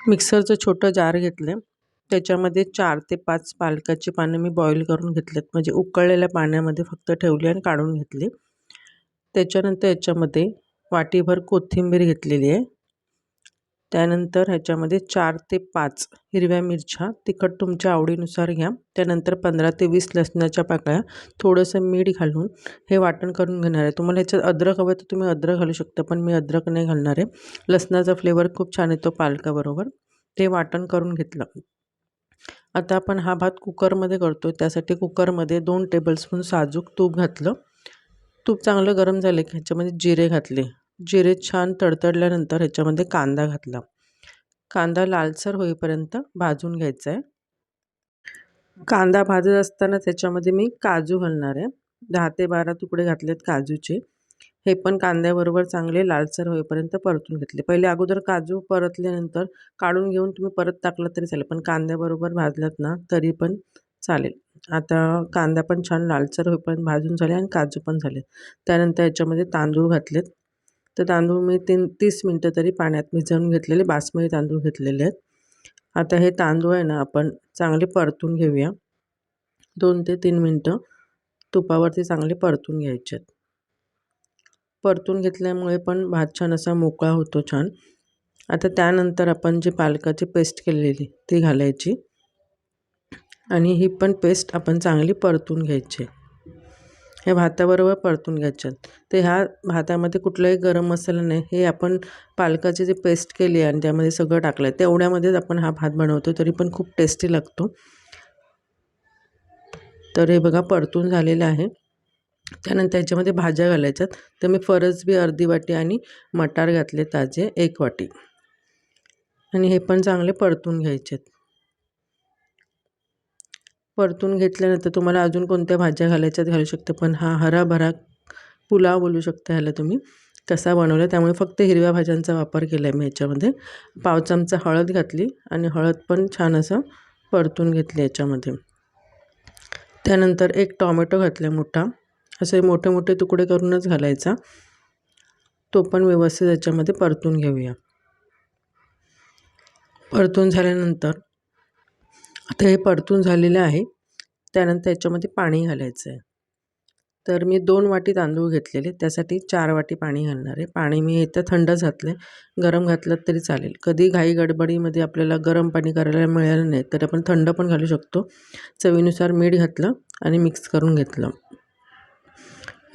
मिक्सरचं छोटं जार घेतलं त्याच्यामध्ये चार ते पाच पालकाची पानं मी बॉईल करून घेतलेत. म्हणजे उकळलेल्या पाण्यामध्ये फक्त ठेवली आणि काढून घेतली. त्याच्यानंतर याच्यामध्ये वाटीभर कोथिंबीर घेतलेली आहे. त्यानंतर ह्याच्यामध्ये चार ते पाच हिरव्या मिरच्या तिखट तुमच्या आवडीनुसार घ्या. त्यानंतर पंधरा ते वीस लसणाच्या पाकळ्या थोडंसं मीठ घालून हे वाटण करून घेणार आहे. तुम्हाला ह्याच्यात अद्रक हवं तर तुम्ही अद्रक घालू शकता पण मी अद्रक नाही घालणार आहे. लसणाचा फ्लेवर खूप छान येतो पालकाबरोबर. ते वाटण करून घेतलं. आता आपण हा भात कुकरमध्ये करतो आहे त्यासाठी कुकरमध्ये दोन टेबलस्पून साजूक तूप घातलं. तूप चांगलं गरम झालं की ह्याच्यामध्ये जिरे घातले. जिरे छान तडतडल्यानंतर ह्याच्यामध्ये कांदा घातला. कांदा लालसर होईपर्यंत भाजून घ्यायचा आहे कांदा भाजत असताना त्याच्यामध्ये मी काजू घालणार आहे. दहा ते बारा तुकडे घातलेत काजूचे. हे पण कांद्याबरोबर चांगले लालसर होईपर्यंत परतून घेतले. पहिले अगोदर काजू परतल्यानंतर काढून घेऊन तुम्ही परत टाकलं तरी चालेल पण कांद्याबरोबर भाजलात ना तरी पण चालेल. आता कांदा पण छान लालसर होईपर्यंत भाजून झाले आणि काजू पण झाले. त्यानंतर याच्यामध्ये तांदूळ घातलेत. तर तांदूळ मी तीन तीस मिनटं तरी पाण्यात भिजवून घेतलेले बासमती तांदूळ घेतलेले आहेत. आता हे तांदूळ आहे ना आपण चांगले परतून घेऊया. दोन ते तीन मिनटं तुपावरती चांगले परतून घ्यायचे आहेत. परतून घेतल्यामुळे पण भात छान असा मोकळा होतो छान. आता त्यानंतर आपण जी पालकाची पेस्ट केलेली ती घालायची. आणि ही पण पेस्ट आपण चांगली परतून घ्यायची हे भाताबरोबर परतून घ्यायच्यात. तर ह्या भातामध्ये कुठलाही गरम मसाला नाही. हे आपण पालकाची जी पेस्ट केली आहे आणि त्यामध्ये सगळं टाकलं आहे तेवढ्यामध्येच आपण हा भात बनवतो तरी पण खूप टेस्टी लागतो. तर हे बघा परतून झालेलं आहे. त्यानंतर याच्यामध्ये भाज्या घालायच्यात. तर मी फरसबी अर्धी वाटी आणि मटार घातले ताजे एक वाटी. आणि हे पण चांगले परतून घ्यायचे परतून घेतल्यानंतर तुम्हाला अजून कोणत्या भाज्या घालायच्यात घालू शकता. पण हा हराभरा पुलाव बोलू शकता ह्याला तुम्ही. तसा बनवला त्यामुळे फक्त हिरव्या भाज्यांचा वापर केला आहे मी याच्यामध्ये. पाव चमचा हळद घातली आणि हळद पण छान असं परतून घेतली याच्यामध्ये. त्यानंतर एक टॉमॅटो घातला मोठा. असे मोठे मोठे तुकडे करूनच घालायचा. तो पण व्यवस्थित याच्यामध्ये परतून घेऊया. परतून झाल्यानंतर आता हे परतून झालेलं आहे. त्यानंतर याच्यामध्ये पाणी घालायचं आहे तर मी दोन वाटी तांदूळ घेतलेले. त्यासाठी चार वाटी पाणी घालणार आहे. पाणी मी इथं थंड घातलं आहे गरम घातलं तरी चालेल. कधी घाई गडबडीमध्ये आपल्याला गरम पाणी करायला मिळालं नाही तर आपण थंड पण घालू शकतो. चवीनुसार मीठ घातलं आणि मिक्स करून घेतलं.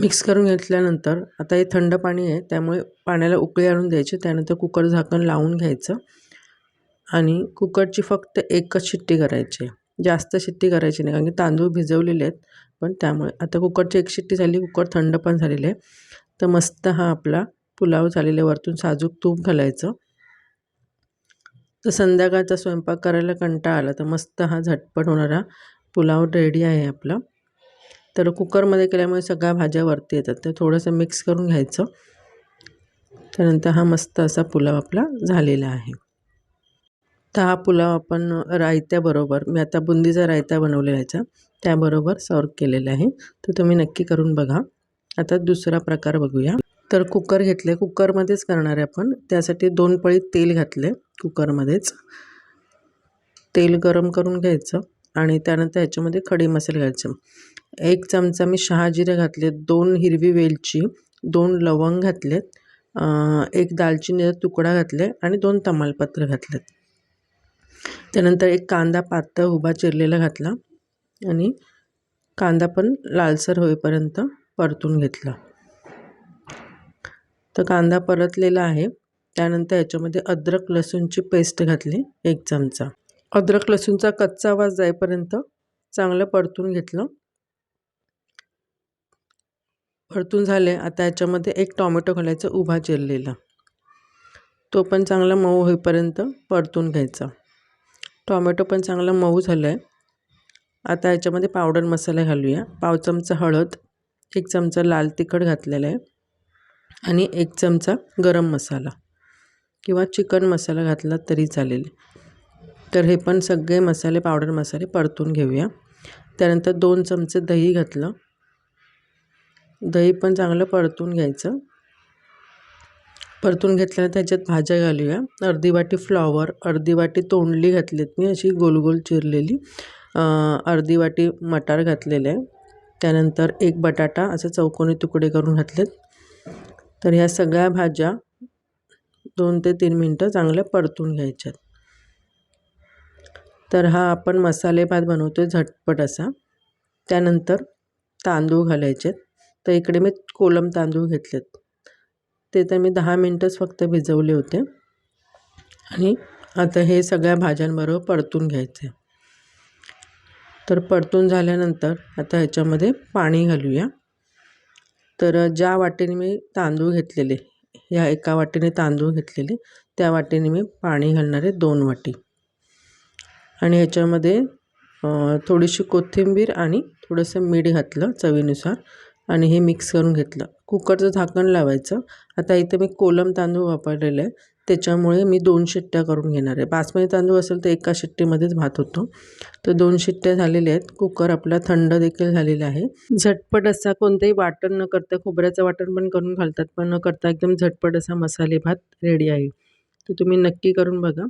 मिक्स करून घेतल्यानंतर आता हे थंड पाणी आहे. त्यामुळे पाण्याला उकळी आणून द्यायची. त्यानंतर कुकर झाकण लावून घ्यायचं. आणि कुकरची फक्त एकच शिट्टी करायची जास्त शिट्टी करायची नाही कारण की तांदूळ भिजवलेले आहेत पण त्यामुळे. आता कुकरची एक शिट्टी झाली कुकर थंड पण झालेलं आहे. तर मस्त हा आपला पुलाव झालेला आहे. वरतून साजूक तूप घालायचं. तर संध्याकाळचा स्वयंपाक करायला कंटाळा आला तर मस्त हा झटपट होणारा पुलाव रेडी आहे आपला. तर कुकरमध्ये केल्यामुळे सगळ्या भाज्या वरती येतात तर थोडंसं मिक्स करून घ्यायचं. त्यानंतर हा मस्त असा पुलाव आपला झालेला आहे. तर हा पुलाव आपण रायत्याबरोबर मी आता बुंदीचा रायता बनवलेला याचा त्याबरोबर सर्व केलेला आहे. तर तुम्ही नक्की करून बघा. आता दुसरा प्रकार बघूया. तर कुकर घेतले. कुकरमध्येच करणार आहे आपण. त्यासाठी दोन पळी तेल घातले कुकरमध्येच तेल गरम करून घ्यायचं आणि त्यानंतर ह्याच्यामध्ये खडी मसाले घालायचे. एक चमचा मी शहाजिरे घातले दोन हिरवी वेलची दोन लवंग घातलेत एक दालचिनीचा तुकडा घातले आणि दोन तमालपत्र घातलेत. त्यानंतर एक कांदा पातळ उभा चिरलेला घातला आणि कांदा पण लालसर होईपर्यंत परतून घेतला. तर कांदा परतलेला आहे. त्यानंतर याच्यामध्ये अद्रक लसूणची पेस्ट घातली एक चमचा. अद्रक लसूणचा कच्चा वास जाईपर्यंत चांगलं परतून घेतलं. परतून झाले. आता याच्यामध्ये एक टॉमॅटो घालायचा उभा चिरलेला. तो पण चांगला मऊ होईपर्यंत परतून घ्यायचा. टॉमॅटो पण चांगला मऊ झालं आहे. आता याच्यामध्ये पावडर मसाला घालूया. पाव चमचा हळद एक चमचा लाल तिखट घातलेला आहे आणि एक चमचा गरम मसाला किंवा चिकन मसाला घातला तरी चालेल. तर हे पण सगळे मसाले पावडर मसाले परतून घेऊया. त्यानंतर दोन चमचे दही घातलं. दही पण चांगलं परतून घ्यायचं. परतून घेतल्यानं त्याच्यात भाज्या घालूया. अर्धी वाटी फ्लॉवर अर्धी वाटी तोंडली घातलीत मी अशी गोल गोल चिरलेली. अर्धी वाटी मटार घातलेलं. आहे त्यानंतर एक बटाटा असे चौकोनी तुकडे करून घातलेत. तर ह्या सगळ्या भाज्या दोन ते तीन मिनटं चांगल्या परतून घ्यायच्यात. तर हा आपण मसाले भात बनवतो आहे झटपट असा. त्यानंतर तांदूळ घालायचे तर इकडे मी कोलम तांदूळ घेतलेत. ते तर मी दहा मिनटंच फक्त भिजवले होते. आणि आता हे सगळ्या भाज्यांबरोबर परतून घ्यायचे. तर परतून झाल्यानंतर आता ह्याच्यामध्ये पाणी घालूया. तर ज्या वाटेने मी तांदूळ घेतलेले ह्या एका वाटीने तांदूळ घेतलेले त्या वाटेने मी पाणी घालणारे दोन वाटी. आणि ह्याच्यामध्ये थोडीशी कोथिंबीर आणि थोडंसं मीठ घातलं चवीनुसार. आणि हे मिक्स करून घेतलं. कुकरचं झाकण लावायचं. आता इथं मी कोलम तांदूळ वापरलेलं आहे. त्याच्यामुळे मी दोन शिट्ट्या करून घेणार आहे. बासमती तांदूळ असेल तर एका शिट्टीमध्येच भात होतो. तर दोन शिट्ट्या झालेल्या आहेत. कुकर आपला थंड देखील झालेला आहे. झटपट असा कोणतंही वाटण न करता खोबऱ्याचं वाटण पण करून घालतात पण न करता एकदम झटपट असा मसाले भात रेडी आहे. तर तुम्ही नक्की करून बघा.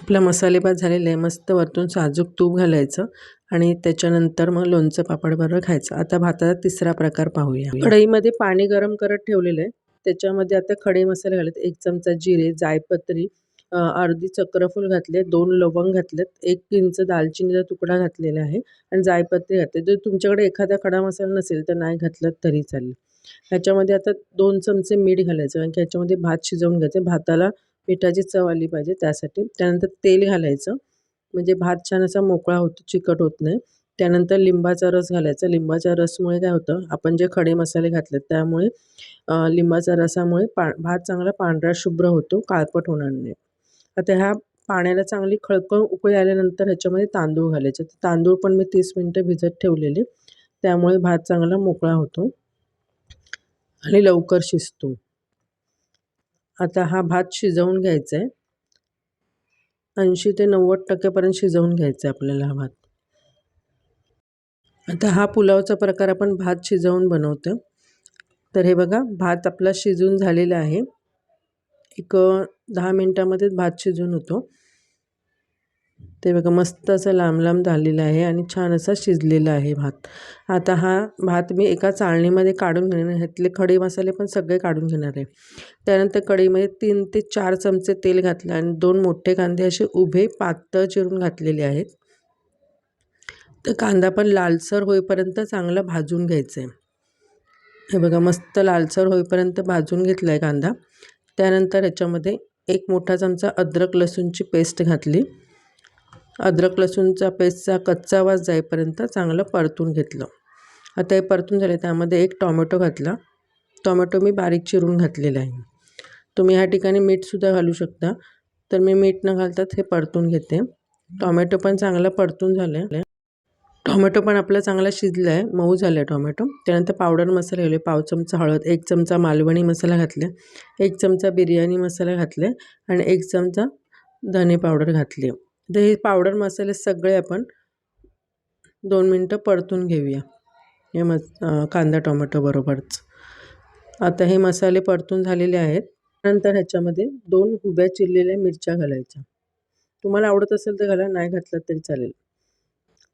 आपला मसाले भात झालेला आहे. मस्त वरतून साजूक तूप घालायचं. आणि त्याच्यानंतर मग लोणचं पापड बरं खायचं. आता भाताचा तिसरा प्रकार पाहूया. कढईमध्ये पाणी गरम करत ठेवलेलं आहे त्याच्यामध्ये आता खडे मसाले घालत एक चमचा जिरे जायपत्री अर्धी चक्रफूल घातले दोन लवंग घातलेत एक इंच दालचिनीचा तुकडा घातलेला आहे आणि जायपत्री घातले. जर तुमच्याकडे एखादा खडा मसाला नसेल तर नाही घातलं तरी चालेल. ह्याच्यामध्ये आता दोन चमचे मीठ घालायचं कारण की ह्याच्यामध्ये भात शिजवून घ्यायचं. भाताला मिठाची चव आली पाहिजे त्यासाठी. त्यानंतर तेल घालायचं. म्हणजे भात छान असा मोकळा होतो चिकट होत नाही. त्यानंतर लिंबाचा रस घालायचा. लिंबाच्या रसमुळे काय होतं आपण जे खडे मसाले घातलेत त्यामुळे लिंबाच्या रसामुळे पा भात चांगला पांढरा शुभ्र होतो काळपट होणार नाही. आता ह्या पाण्याला चांगली खळकळ उकळी आल्यानंतर ह्याच्यामध्ये तांदूळ घालायचे. तांदूळ पण मी तीस मिनटं भिजत ठेवलेले. त्यामुळे भात चांगला मोकळा होतो. आणि लवकर शिजतो. आता हा भात शिजवून घ्यायचा आहे ऐंशी ते नव्वद टक्क्यापर्यंत शिजवून घ्यायचा आहे आपल्याला हा भात आता हा पुलावचा प्रकार आपण भात शिजवून बनवतो तर हे बघा भात आपला शिजून झालेला आहे. एक दहा मिनटामध्येच भात शिजून होतो. ते बघा मस्त असं लांब लांब झालेलं आहे आणि छान असा शिजलेला आहे भात. आता हा भात मी एका चाळणीमध्ये काढून घेणार ह्यातले खडे मसाले पण सगळे काढून घेणार आहे. त्यानंतर कढईमध्ये तीन ते चार चमचे तेल घातलं आणि दोन मोठे कांदे असे उभे पातळ चिरून घातलेले आहेत. तर कांदा पण लालसर होईपर्यंत चांगला भाजून घ्यायचं आहे हे बघा मस्त लालसर होईपर्यंत भाजून घेतला आहे कांदा. त्यानंतर याच्यामध्ये एक मोठा चमचा अद्रक लसूणची पेस्ट घातली. अद्रक लसूणचा पेस्टचा कच्चा वास जाईपर्यंत चांगलं परतून घेतलं. आता हे परतून झाले त्यामध्ये एक टॉमॅटो घातला. टॉमॅटो मी बारीक चिरून घातलेला आहे. तुम्ही ह्या ठिकाणी मीठसुद्धा घालू शकता. तर मी मीठ न घालतात हे परतून घेते. टॉमॅटो पण चांगला परतून झालं आहे टोमॅटो पण आपला चांगला शिजला आहे मऊ झालं आहे टोमॅटो. त्यानंतर पावडर मसाला घाले पाव चमचा हळद एक चमचा मालवणी मसाला घातला एक चमचा बिर्याणी मसाला घातले आणि एक चमचा धने पावडर घातली. तर हे पावडर मसाले सगळे आपण दोन मिनटं परतून घेऊया. हे मस कांदा टोमॅटो बरोबरच. आता हे मसाले परतून झालेले आहेत. नंतर ह्याच्यामध्ये दोन उभ्या चिरलेल्या मिरच्या घालायच्या. तुम्हाला आवडत असेल तर घाला नाही घातलं तरी चालेल.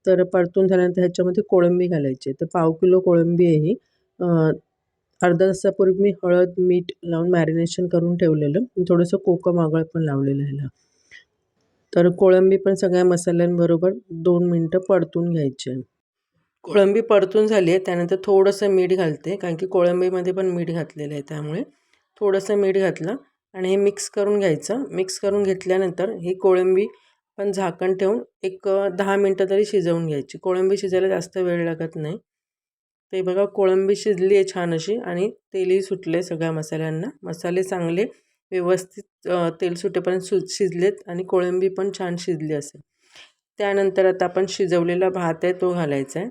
तर परतून झाल्यानंतर ह्याच्यामध्ये कोळंबी घालायची. तर पाव किलो कोळंबी आहे ही. अर्धा तासापूर्वी मी हळद मीठ लावून मॅरिनेशन करून ठेवलेलं. थोडंसं कोकम आगळ पण लावलेलं ह्याला. तर कोळंबी पण सगळ्या मसाल्यांबरोबर दोन मिनटं परतून घ्यायचे कोळंबी परतून झाली आहे त्यानंतर थोडंसं मीठ घालते कारण की कोळंबीमध्ये पण मीठ घातलेलं आहे त्यामुळे थोडंसं मीठ घातलं आणि हे मिक्स करून घ्यायचं. मिक्स करून घेतल्यानंतर ही कोळंबी पण झाकण ठेवून एक दहा मिनटं तरी शिजवून घ्यायची. कोळंबी शिजायला जास्त वेळ लागत नाही. ते बघा कोळंबी शिजली आहे छान अशी आणि तेलही सुटले सगळ्या मसाल्यांना. मसाले चांगले व्यवस्थित तेल सुटेपर्यंत सु शिजलेत आणि कोळंबी पण छान शिजली असेल. त्यानंतर आता आपण शिजवलेला भात आहे तो घालायचा आहे.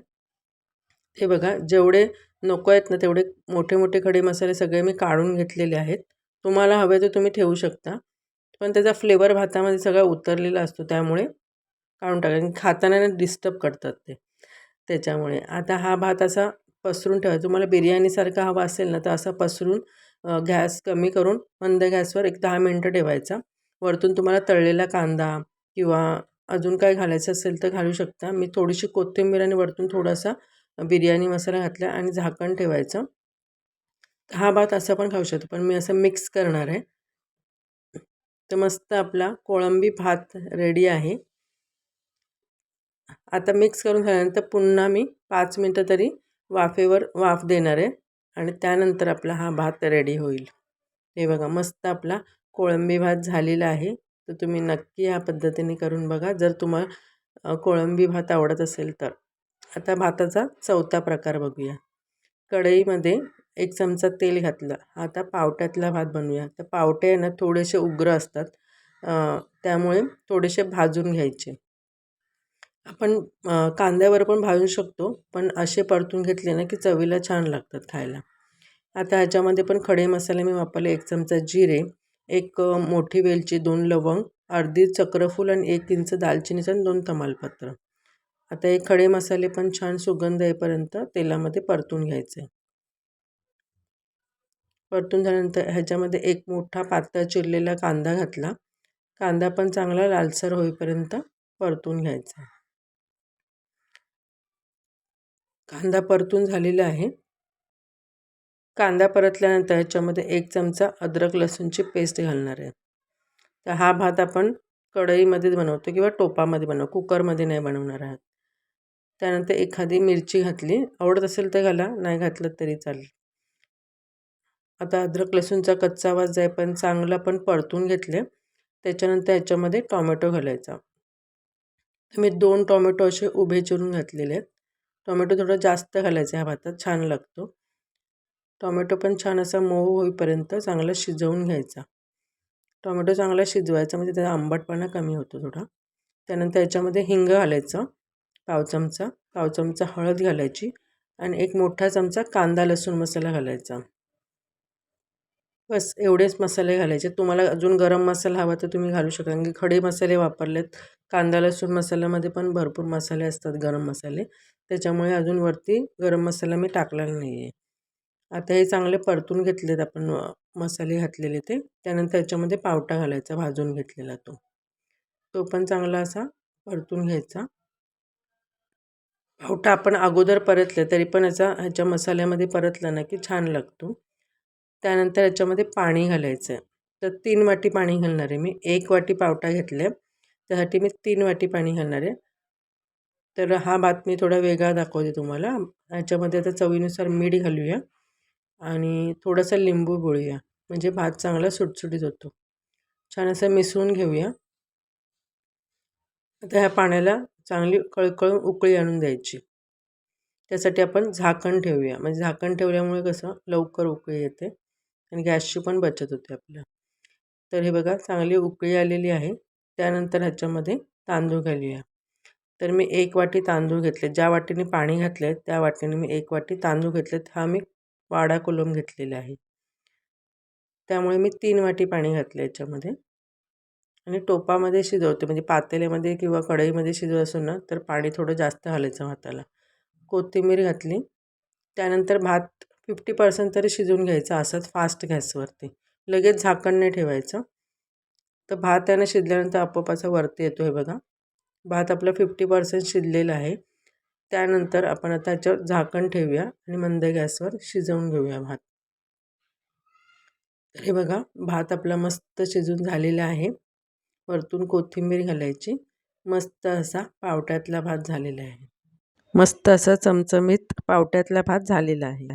हे बघा जेवढे नको आहेत ना तेवढे मोठे मोठे खडे मसाले सगळे मी काढून घेतलेले आहेत. तुम्हाला हवे तर तुम्ही ठेवू शकता. पण त्याचा फ्लेवर भातामध्ये सगळा उतरलेला असतो त्यामुळे काढून टाका. खाताना डिस्टर्ब करतात ते. त्याच्यामुळे. आता हा भात असा पसरून ठेवा. तुम्हाला बिर्याणीसारखा हवा असेल ना तर असा पसरून गॅस कमी करून मंद गॅसवर एक दहा मिनटं ठेवायचा. वरतून तुम्हाला तळलेला कांदा किंवा अजून काय घालायचं असेल तर घालू शकता. मी थोडीशी कोथिंबीर आणि वरतून थोडासा बिर्याणी मसाला घातला आणि झाकण ठेवायचं. हा भात असं पण खाऊ शकतो पण मी असं मिक्स करणार आहे. तर मस्त आपला कोळंबी भात रेडी आहे. आता मिक्स करून झाल्यानंतर पुन्हा मी पाच मिनटं तरी वाफेवर वाफ देणार आहे. आणि त्यानंतर आपला हा भात रेडी होईल. हे बघा मस्त आपला कोळंबी भात झालेला आहे. तर तुम्ही नक्की ह्या पद्धतीने करून बघा. जर तुम्हाला कोळंबी भात आवडत असेल तर. आता भाताचा चौथा प्रकार बघूया. कढईमध्ये एक चमचा तेल घातलं. आता पावट्यातला भात बनवूया. तर पावटे ना थोडेसे उग्र असतात. त्यामुळे थोडेसे भाजून घ्यायचे. आपण कांद्यावर पण भाजू शकतो पण असे परतून घेतले ना की चवीला छान लागतात खायला. आता ह्याच्यामध्ये पण खडे मसाले मी वापरले एक चमचा जिरे एक मोठी वेलची दोन लवंग अर्धी चक्रफूल आणि एक इंच दालचिनीचं आणि दोन तमालपत्र. आता हे खडे मसाले पण छान सुगंध येईपर्यंत तेलामध्ये परतून घ्यायचे. परतून झाल्यानंतर ह्याच्यामध्ये एक मोठा पातळ चिरलेला कांदा घातला. कांदा पण चांगला लालसर होईपर्यंत परतून घ्यायचा. कांदा परतून झालेला आहे. कांदा परतल्यानंतर याच्यामध्ये एक चमचा अद्रक लसूणची पेस्ट घालणार आहे. तर हा भात आपण कढईमध्ये बनवतो किंवा टोपामध्ये बनव कुकरमध्ये नाही बनवणार आहात. त्यानंतर एखादी मिरची घातली आवडत असेल तर घाला नाही घातलं तरी चालेल. आता अद्रक लसूणचा कच्चा वास जाय पण चांगला पण परतून घेतले त्याच्यानंतर याच्यामध्ये टॉमॅटो घालायचा. मी दोन टॉमॅटो असे उभे चिरून घातलेले आहेत. टोमॅटो थोडं जास्त घालायचं ह्या भातात छान लागतो. टोमॅटो पण छान असा मऊ होईपर्यंत चांगला शिजवून घ्यायचा. टोमॅटो चांगला शिजवायचा म्हणजे त्याचा आंबटपणा कमी होतो थोडा. त्यानंतर याच्यामध्ये हिंग घालायचं पाव चमचा. पाव चमचा हळद घालायची आणि एक मोठा चमचा कांदा लसूण मसाला घालायचा. बस एवढेच मसाले घालायचे. तुम्हाला अजून गरम मसाला हवा तर तुम्ही घालू शकता. कारण की खडे मसाले वापरलेत. कांदा लसूण मसाल्यामध्ये पण भरपूर मसाले असतात गरम मसाले. त्याच्यामुळे अजून वरती गरम मसाला मी टाकलेला नाही आहे आता हे चांगले परतून घेतलेत आपण मसाले घातलेले ते. त्यानंतर त्याच्यामध्ये पावटा घालायचा भाजून घेतलेला तो. तो पण चांगला असा परतून घ्यायचा. पावटा आपण अगोदर परतले तरी पण याचा ह्याच्या मसाल्यामध्ये परतला ना की छान लागतो. त्यानंतर याच्यामध्ये पाणी घालायचं आहे. तर तीन वाटी पाणी घालणार आहे मी. एक वाटी पावटा घेतले त्यासाठी मी तीन वाटी पाणी घालणार आहे. तर हा भात मी थोडा वेगळा दाखवते तुम्हाला. ह्याच्यामध्ये आता चवीनुसार मीठ घालूया आणि थोडासा लिंबू बोळूया. म्हणजे भात चांगला सुटसुटीत होतो. छान असं मिसळून घेऊया. आता ह्या पाण्याला चांगली कळकळून उकळी आणून द्यायची. त्यासाठी आपण झाकण ठेवूया. म्हणजे झाकण ठेवल्यामुळे कसं लवकर उकळी येते. आणि गॅसची पण बचत होते आपल्या. तर हे बघा चांगली उकळी आलेली आहे. त्यानंतर ह्याच्यामध्ये तांदूळ घालूया. तर मी एक वाटी तांदूळ घेतले. ज्या वाटीने पाणी घातले त्या वाटीने मी एक वाटी तांदूळ घेतलेत. हा मी वाडा कोलम घेतलेला आहे. त्यामुळे मी तीन वाटी पाणी घातलं याच्यामध्ये. आणि टोपामध्ये शिजवते. म्हणजे पातेल्यामध्ये किंवा कढईमध्ये शिजवत असून ना तर पाणी थोडं जास्त घालायचं भाताला कोथिंबीर घातली. त्यानंतर भात फिफ्टी पर्सेंट तरी शिजून घ्यायचा असंच फास्ट गॅसवरती. लगेच झाकण नाही ठेवायचं. तर भात त्यानं शिजल्यानंतर आपोआपाचा वरती येतो हे बघा. भात आपला फिफ्टी पर्सेंट शिजलेला आहे. त्यानंतर आपण आता याच्यावर झाकण ठेवूया आणि मंद गॅसवर शिजवून घेऊया भात. तर हे बघा भात आपला मस्त शिजून झालेला आहे. वरतून कोथिंबीर घालायची. मस्त असा पावट्यातला भात झालेला आहे. मस्त असा चमचमीत पावट्यातला भात झालेला आहे.